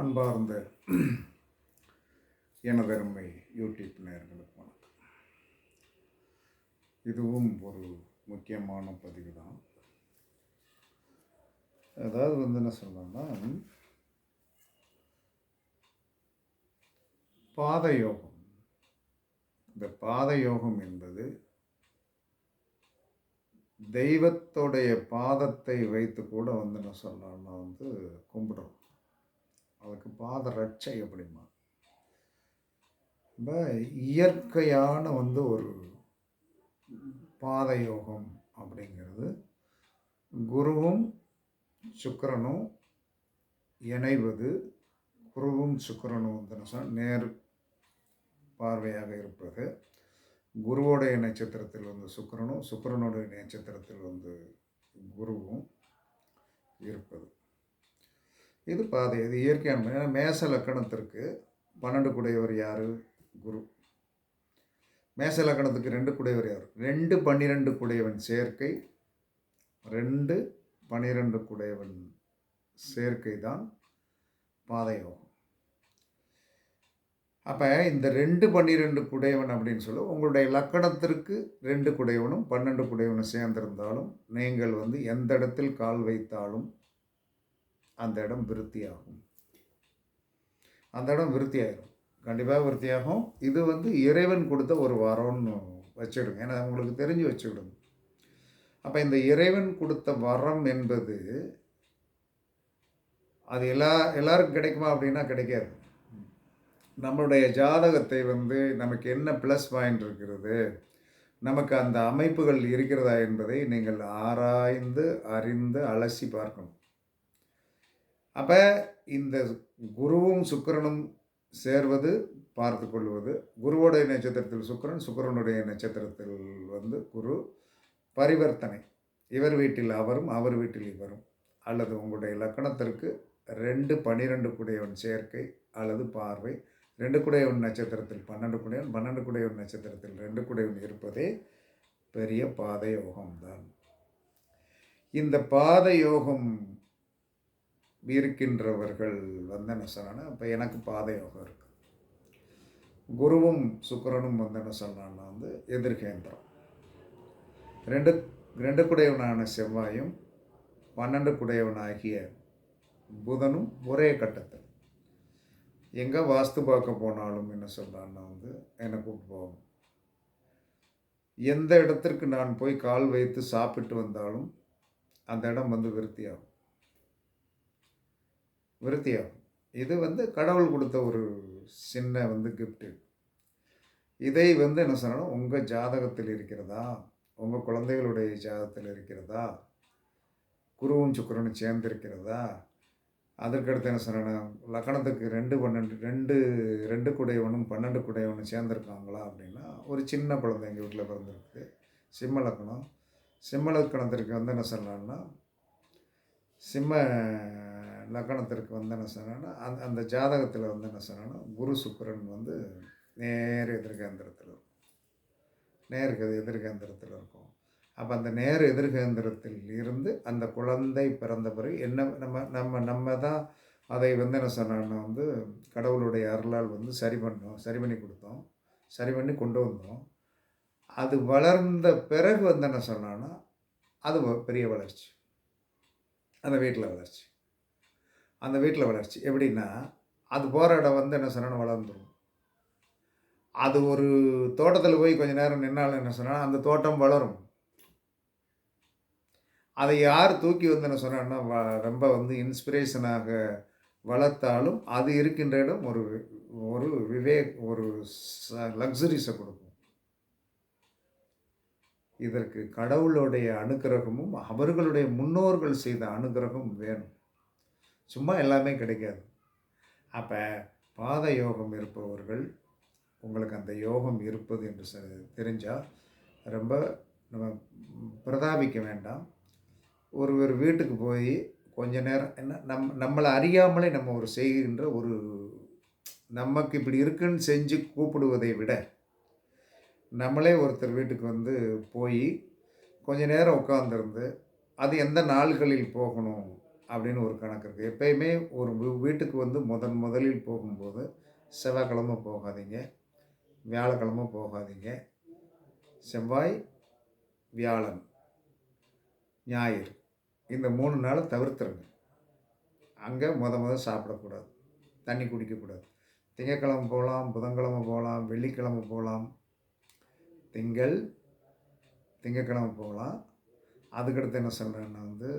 அன்பார்ந்த எனதருமை யூடியூப் நேர்களுக்கு வணக்கம். இதுவும் ஒரு முக்கியமான பதிவு தான் அதாவது வந்து என்ன சொல்லணும்னா பாத யோகம் இந்த பாத யோகம் என்பது தெய்வத்துடைய பாதத்தை வைத்து கூட வந்து என்ன சொல்லலாம்னா வந்து கும்பிடுறோம். அதுக்கு பாத ரட்சை அப்படிமா ரொம்ப இயற்கையான வந்து ஒரு பாத யோகம் அப்படிங்கிறது. குருவும் சுக்கரனும் இணைவது குருவும் சுக்கரனும் வந்து நேர் பார்வையாக இருப்பது. குருவோடைய நட்சத்திரத்தில் வந்து சுக்கரனும் சுக்கரனுடைய நட்சத்திரத்தில் வந்து குருவும் இருப்பது. இது பாதை இது இயற்கையான ஏன்னா மேச லக்கணத்திற்கு பன்னெண்டு குடையவர் யார்? குரு. மேச லக்கணத்துக்கு ரெண்டு குடையவர் யார்? ரெண்டு பன்னிரெண்டு குடையவன் சேர்க்கை ரெண்டு பன்னிரெண்டு குடையவன் சேர்க்கை தான் பாதயோகம். அப்போ இந்த ரெண்டு பன்னிரெண்டு குடையவன் அப்படின்னு சொல்லி உங்களுடைய லக்கணத்திற்கு ரெண்டு குடையவனும் பன்னெண்டு குடையவனும் சேர்ந்திருந்தாலும் நீங்கள் வந்து எந்த இடத்தில் கால் வைத்தாலும் அந்த இடம் விருத்தியாகும். அந்த இடம் விருத்தியாயிரும். கண்டிப்பாக விருத்தியாகும். இது வந்து இறைவன் கொடுத்த ஒரு வரம்னு வச்சுடுங்க. ஏன்னா உங்களுக்கு தெரிஞ்சு வச்சுவிடுங்க அப்போ இந்த இறைவன் கொடுத்த வரம் என்பது அது எல்லா எல்லாருக்கும் கிடைக்குமா அப்படின்னா கிடைக்காது. நம்மளுடைய ஜாதகத்தை வந்து நமக்கு என்ன ப்ளஸ் பாயிண்ட் இருக்கிறது? நமக்கு அந்த அமைப்புகள் இருக்கிறதா என்பதை நீங்கள் ஆராய்ந்து அறிந்து அலசி பார்க்கணும். அப்போ இந்த குருவும் சுக்கிரனும் சேர்வது பார்த்து கொள்வது. குருவோடைய நட்சத்திரத்தில் சுக்கிரன் சுக்கிரனுடைய நட்சத்திரத்தில் வந்து குரு பரிவர்த்தனை. இவர் வீட்டில் அவரும் அவர் வீட்டில் இவரும். அல்லது உங்களுடைய லக்கணத்திற்கு ரெண்டு பன்னிரெண்டு குடையவன் சேர்க்கை அல்லது பார்வை. ரெண்டு குடையவன் நட்சத்திரத்தில் பன்னெண்டு குடையவன் பன்னெண்டு குடையவன் நட்சத்திரத்தில் ரெண்டு குடையவன் இருப்பதே பெரிய பாத யோகம்தான் இந்த பாத யோகம் இருக்கின்றவர்கள் வந்து என்ன சொல்லணும் இப்போ எனக்கு பாதை யோகம் இருக்குது குருவும் சுக்கரனும் வந்து என்ன சொல்லணும்னா வந்து எதிர்கேந்திரம். ரெண்டு ரெண்டு குடையவனான செவ்வாயும் பன்னெண்டு குடையவனாகிய புதனும் ஒரே கட்டத்தில். எங்கே வாஸ்து பார்க்க போனாலும் என்ன சொல்கிறான்னா வந்து என்னை கூப்பிட்டு போகணும் எந்த இடத்திற்கு நான் போய் கால் வைத்து சாப்பிட்டு வந்தாலும் அந்த இடம் வந்து விருத்தியாகும். விருத்தியாகும். இது வந்து கடவுள் கொடுத்த ஒரு சின்ன வந்து கிஃப்ட்டு இதை வந்து என்ன சொல்லணும்? உங்கள் ஜாதகத்தில் இருக்கிறதா? உங்கள் குழந்தைகளுடைய ஜாதகத்தில் இருக்கிறதா? குருவும் சுக்கரனும் சேர்ந்திருக்கிறதா? அதற்கடுத்து என்ன சொல்லணும்? லக்கணத்துக்கு ரெண்டு பன்னெண்டு ரெண்டு ரெண்டு குடையவனும் பன்னெண்டு குடையவனும் சேர்ந்துருக்காங்களா அப்படின்னா ஒரு சின்ன குழந்தை எங்கள் வீட்டில் பிறந்திருக்கு சிம்ம லக்கணம். சிம்ம லக்கணத்திற்கு வந்து என்ன சொல்லலாம்னா சிம்ம லக்கணத்திற்கு வந்து என்ன சொன்னோன்னா அந்த அந்த ஜாதகத்தில் வந்து என்ன சொன்னோன்னா குரு சுக்கரன் வந்து நேர் எதிர்கேந்திரத்தில் இருக்கும். நேருக்கு எதிர்கேந்திரத்தில் இருக்கும். அப்போ அந்த நேர் எதிர்கேந்திரத்தில் இருந்து அந்த குழந்தை பிறந்த பிறகு என்ன நம்ம நம்ம நம்ம தான் அதை வந்து என்ன சொன்னோன்னா வந்து கடவுளுடைய அருளால் வந்து சரி பண்ணோம் சரி பண்ணி கொடுத்தோம் சரி பண்ணி கொண்டு வந்தோம். அது வளர்ந்த பிறகு வந்து என்ன சொன்னோன்னா அது பெரிய வளர்ச்சி. அந்த வீட்டில் வளர்ச்சி. அந்த வீட்டில் வளர்ச்சி எப்படின்னா அது போகிற இடம் வந்து என்ன சொன்னால் வளர்ந்துடும் அது ஒரு தோட்டத்தில் போய் கொஞ்ச நேரம் நின்னாலும் என்ன சொன்னால் அந்த தோட்டம் வளரும். அதை யார் தூக்கி வந்து என்ன சொன்னான்னா ரொம்ப வந்து இன்ஸ்பிரேஷனாக வளர்த்தாலும் அது இருக்கின்ற இடம் ஒரு ஒரு விவேக் ஒரு லக்ஸரிஸை கொடுக்கும். இதற்கு கடவுளுடைய அனுகிரகமும் அவர்களுடைய முன்னோர்கள் செய்த அனுகிரகம் வேணும். சும்மா எல்லாமே கிடைக்காது. அப்போ பாத யோகம் இருப்பவர்கள் உங்களுக்கு அந்த யோகம் இருப்பது என்று தெரிஞ்சால் ரொம்ப நம்ம பிரதாபிக்க வேண்டாம். ஒரு ஒரு வீட்டுக்கு போய் கொஞ்ச நேரம் என்ன நம் நம்மளை அறியாமலே நம்ம ஒரு செய்கின்ற ஒரு நமக்கு இப்படி இருக்குன்னு செஞ்சு கூப்பிடுவதை விட நம்மளே ஒருத்தர் வீட்டுக்கு வந்து போய் கொஞ்ச நேரம் உட்காந்துருந்து அது எந்த நாள்களில் போகணும்? அப்படின்னு ஒரு கணக்கு இருக்குது எப்பயுமே ஒரு வீட்டுக்கு வந்து முதன் முதலில் போகும்போது செவ்வாய்க்கிழமை போகாதீங்க வியாழக்கிழமை போகாதீங்க. செவ்வாய் வியாழன் ஞாயிறு இந்த மூணு நாளை தவிர்த்துருங்க. அங்கே முத முத சாப்பிடக்கூடாது தண்ணி குடிக்கக்கூடாது. திங்கக்கிழமை போகலாம் புதன்கிழமை போகலாம் வெள்ளிக்கிழமை போகலாம் திங்கள் திங்கக்கிழமை போகலாம். அதுக்கடுத்து என்ன சொல்கிறேன்னா வந்து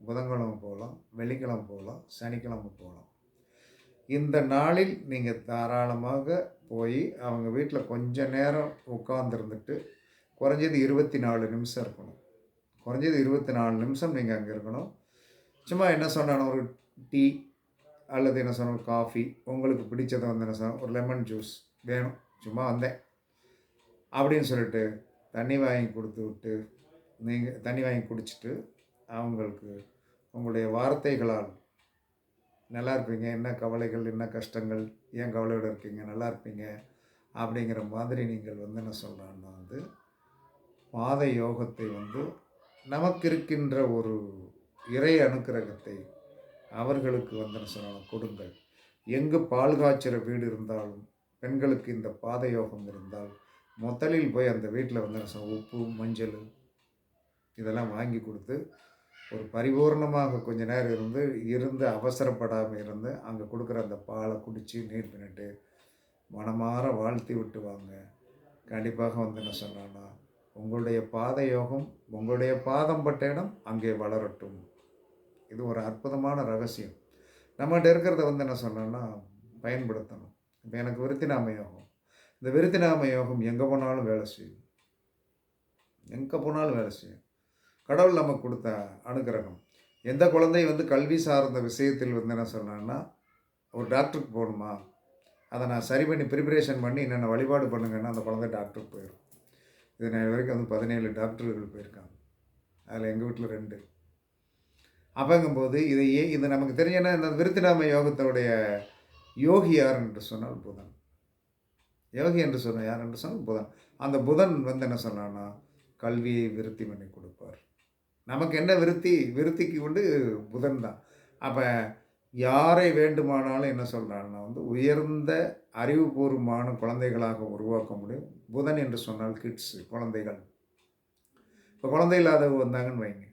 புதன்கிழமை போகலாம் வெள்ளிக்கிழமை போகலாம் சனிக்கிழமை போகலாம். இந்த நாளில் நீங்கள் தாராளமாக போய் அவங்க வீட்டில் கொஞ்ச நேரம் உட்காந்துருந்துட்டு குறைஞ்சது இருபத்தி நாலு நிமிஷம் இருக்கணும். குறைஞ்சது இருபத்தி நாலு நிமிஷம் நீங்கள் அங்கே இருக்கணும். சும்மா என்ன சொன்னாலும் ஒரு டீ அல்லது என்ன சொன்னாலும் காஃபி உங்களுக்கு பிடிச்சதை வந்து என்ன சொன்னால் ஒரு லெமன் ஜூஸ் வேணும். சும்மா வந்தேன். அப்படின்னு சொல்லிட்டு தண்ணி வாங்கி கொடுத்து விட்டு நீங்கள் தண்ணி வாங்கி குடிச்சிட்டு அவங்களுக்கு உங்களுடைய வார்த்தைகளால் நல்லா இருப்பீங்க. என்ன கவலைகள் என்ன கஷ்டங்கள் ஏன் கவலையோடு இருக்கீங்க நல்லா இருப்பீங்க அப்படிங்கிற மாதிரி நீங்கள் வந்து என்ன சொல்கிறான்னா வந்து பாத யோகத்தை வந்து நமக்கு இருக்கின்ற ஒரு இறை அனுக்கிரகத்தை அவர்களுக்கு வந்து என்ன சொல்லணும் கொடுங்கள். எங்கு பால் காய்ச்சுற வீடு இருந்தாலும் பெண்களுக்கு இந்த பாத யோகம் இருந்தால் முதலில் போய் அந்த வீட்டில் வந்து என்ன உப்பு மஞ்சள் இதெல்லாம் வாங்கி கொடுத்து ஒரு பரிபூர்ணமாக கொஞ்ச நேரம் இருந்து இருந்து அவசரப்படாமல் இருந்து அங்கே கொடுக்குற அந்த பாலை குடித்து நீர் பின்னிட்டு மனமாற வாழ்த்தி விட்டு வாங்க. கண்டிப்பாக வந்து என்ன சொன்னான்னா உங்களுடைய பாத யோகம் உங்களுடைய பாதம் பட்ட இடம் அங்கே வளரட்டும். இது ஒரு அற்புதமான ரகசியம். நம்மகிட்ட இருக்கிறத வந்து என்ன சொன்னோன்னா பயன்படுத்தணும். இப்போ எனக்கு விருத்திநாம யோகம். இந்த விருத்திநாம யோகம் எங்கே போனாலும் வேலை செய்யும். எங்கே போனாலும் வேலை செய்யும். கடவுள் நமக்கு கொடுத்த அனுகிரகம். எந்த குழந்தை வந்து கல்வி சார்ந்த விஷயத்தில் வந்து என்ன சொன்னான்னா ஒரு டாக்டருக்கு போகணுமா? அதை நான் சரி பண்ணி ப்ரிப்பரேஷன் பண்ணி என்னென்ன வழிபாடு பண்ணுங்கன்னா அந்த குழந்தை டாக்டருக்கு போயிடும். இது நான் வரைக்கும் வந்து பதினேழு டாக்டர்கள் போயிருக்காங்க. அதில் எங்கள் வீட்டில் ரெண்டு. அப்பங்கும்போது இதை இது நமக்கு தெரிஞ்சேன்னா இந்த விருத்திநாம யோகத்தோடைய யோகி யார் என்று சொன்னால் போதான் யோகி என்று சொன்ன யார் என்று சொன்னால் புதன். அந்த புதன் வந்து என்ன சொன்னான்னா கல்வியை விருத்தி பண்ணி கொடுப்பார். நமக்கு என்ன விருத்தி? விருத்திக்கு கொண்டு புதன் தான். அப்போ யாரை வேண்டுமானாலும் என்ன சொல்கிறாங்கன்னா வந்து உயர்ந்த அறிவுபூர்வமான குழந்தைகளாக உருவாக்க முடியும். புதன் என்று சொன்னால் கிட்ஸ் குழந்தைகள். இப்போ குழந்தை இல்லாதவங்க வந்தாங்கன்னு வைங்க.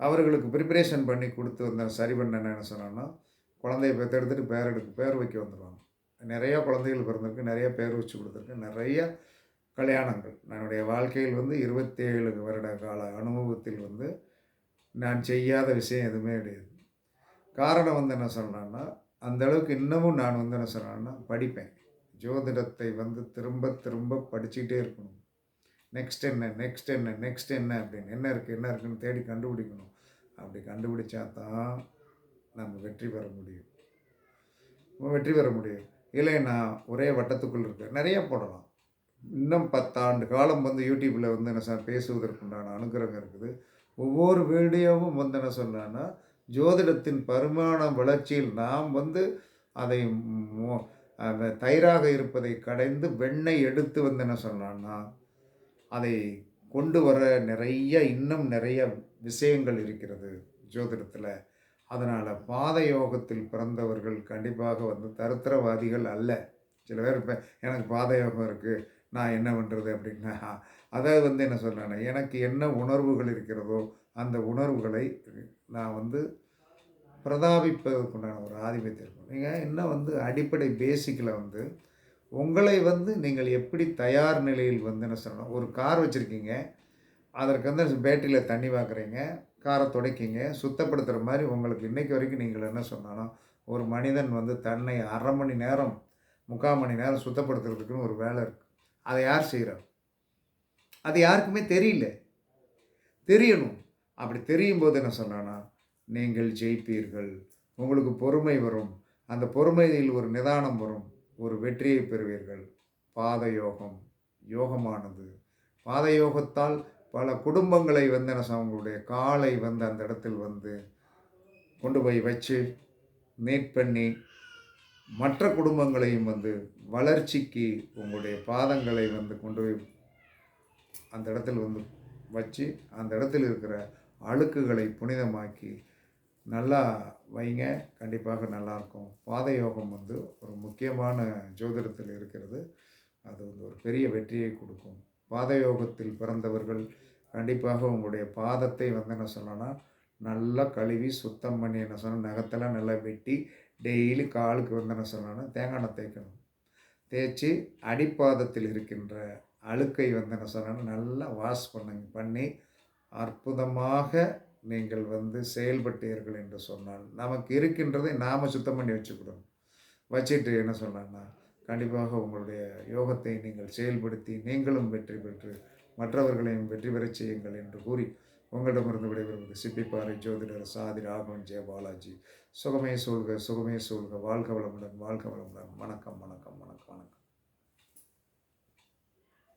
அவர்களுக்கு ப்ரிப்பரேஷன் பண்ணி கொடுத்து வந்தாங்க சரி பண்ண என்ன சொன்னோன்னா குழந்தைய பெற்றெடுத்துட்டு பேர் எடுக்க பேர் வைக்க வந்துடுவாங்க நிறைய குழந்தைகள் பிறந்திருக்கு நிறைய பேர் வச்சு கொடுத்துருக்கு நிறைய கல்யாணங்கள். என்னுடைய வாழ்க்கையில் வந்து இருபத்தேழு வருட கால அனுபவத்தில் வந்து நான் செய்யாத விஷயம் எதுவுமே கிடையாது. காரணம் வந்து என்ன சொல்கிறேன்னா அந்த அளவுக்கு இன்னமும் நான் வந்து என்ன சொல்கிறேன்னா படிப்பேன். ஜோதிடத்தை வந்து திரும்ப திரும்ப படிச்சுக்கிட்டே இருக்கணும். நெக்ஸ்ட் என்ன நெக்ஸ்ட் என்ன நெக்ஸ்ட் என்ன அப்படின்னு என்ன இருக்குது என்ன இருக்குன்னு தேடி கண்டுபிடிக்கணும். அப்படி கண்டுபிடிச்சா தான் நம்ம வெற்றி பெற முடியும். நம்ம வெற்றி பெற முடியும். இல்லைன்னா ஒரே வட்டத்துக்குள் இருக்கு நிறைய போடலாம். இன்னும் பத்தாண்டு காலம் வந்து யூடியூப்பில் வந்து என்ன சார் பேசுவதற்குண்டான அனுகிரகம் இருக்குது. ஒவ்வொரு வீடியோவும் வந்து என்ன சொன்னான்னா ஜோதிடத்தின் பரிமாண வளர்ச்சியில் நாம் வந்து அதை மோ- தயிராக இருப்பதை கடைந்து வெண்ணெய் எடுத்து வந்து என்ன சொன்னான்னா அதை கொண்டு வர நிறைய இன்னும் நிறைய விஷயங்கள் இருக்கிறது ஜோதிடத்தில். அதனால் பாத யோகத்தில் பிறந்தவர்கள் கண்டிப்பாக வந்து தருத்திரவாதிகள் அல்ல. சில பேர் இப்போ எனக்கு பாத யோகம் இருக்குது நான் என்ன பண்ணுறது அப்படின்னா அதாவது வந்து என்ன சொல்கிறேன்னா எனக்கு என்ன உணர்வுகள் இருக்கிறதோ அந்த உணர்வுகளை நான் வந்து பிரதாபிப்பதற்குண்டான ஒரு ஆதிபத்தியம் இருக்கும். நீங்கள் இன்னும் வந்து அடிப்படை பேசிக்கில் வந்து உங்களை வந்து நீங்கள் எப்படி தயார் நிலையில் வந்து என்ன சொல்லணும் ஒரு கார் வச்சுருக்கீங்க அதற்கு வந்து பேட்டரியில் தண்ணி பார்க்குறீங்க காரை துடைக்கிங்க சுத்தப்படுத்துகிற மாதிரி உங்களுக்கு இன்றைக்கு வரைக்கும் நீங்கள் என்ன சொன்னாலும் ஒரு மனிதன் வந்து தன்னை அரை மணி நேரம் முக்கால் மணி நேரம் சுத்தப்படுத்துறதுக்குன்னு ஒரு வேலை இருக்குது அதை யார் செய்கிறார் அது யாருக்குமே தெரியல. தெரியணும். அப்படி தெரியும் போது என்ன சொன்னான்னா நீங்கள் ஜெயிப்பீர்கள். உங்களுக்கு பொறுமை வரும். அந்த பொறுமையில் ஒரு நிதானம் வரும். ஒரு வெற்றியை பெறுவீர்கள். பாத யோகம் யோகமானது. பாத யோகத்தால் பல குடும்பங்களை வந்து என்ன அவங்களுடைய உங்களுடைய காலை வந்து அந்த இடத்தில் வந்து கொண்டு போய் வச்சு நீட் பண்ணி மற்ற குடும்பங்களையும் வந்து வளர்ச்சிக்கு உங்களுடைய பாதங்களை வந்து கொண்டு போய் அந்த இடத்துல வந்து வச்சு அந்த இடத்துல இருக்கிற அழுக்குகளை புனிதமாக்கி நல்லா வைங்க. கண்டிப்பாக நல்லாயிருக்கும் பாத யோகம் வந்து ஒரு முக்கியமான ஜோதிடத்தில் இருக்கிறது. அது வந்து ஒரு பெரிய வெற்றியை கொடுக்கும். பாதயோகத்தில் பிறந்தவர்கள் கண்டிப்பாக உங்களுடைய பாதத்தை வந்து என்ன சொல்லணும்னா நல்லா கழுவி சுத்தம் பண்ணி என்ன சொன்னால் நகத்தெல்லாம் நல்லா வெட்டி டெய்லி காலுக்கு வந்து என்ன சொல்லணும்னா தேங்காய் எண்ணெய் தேய்க்கணும். தேய்ச்சி அடிப்பாதத்தில் இருக்கின்ற அழுக்கை வந்து என்ன சொல்லணும்னா நல்லா வாஷ் பண்ணுங்க. பண்ணி அற்புதமாக நீங்கள் வந்து செயல்பட்டீர்கள் என்று சொன்னால் நமக்கு இருக்கின்றதை நாம் சுத்தம் பண்ணி வச்சுக்கிடணும். வச்சுட்டு என்ன சொன்னான்னா கண்டிப்பாக உங்களுடைய யோகத்தை நீங்கள் செயல்படுத்தி நீங்களும் வெற்றி பெற்று மற்றவர்களையும் வெற்றி பெறச் செய்யுங்கள் என்று கூறி உங்களிடமிருந்து விடைபெறுவது சிப்பிப்பாறை ஜோதிடர் சாதி ராகவன் ஜெய பாலாஜி. சுகமே சூழ்க சுகமே சூழ்க. வாழ்க வளமுடன் வாழ்க வளமுடன். வணக்கம் வணக்கம் வணக்கம் வணக்கம்.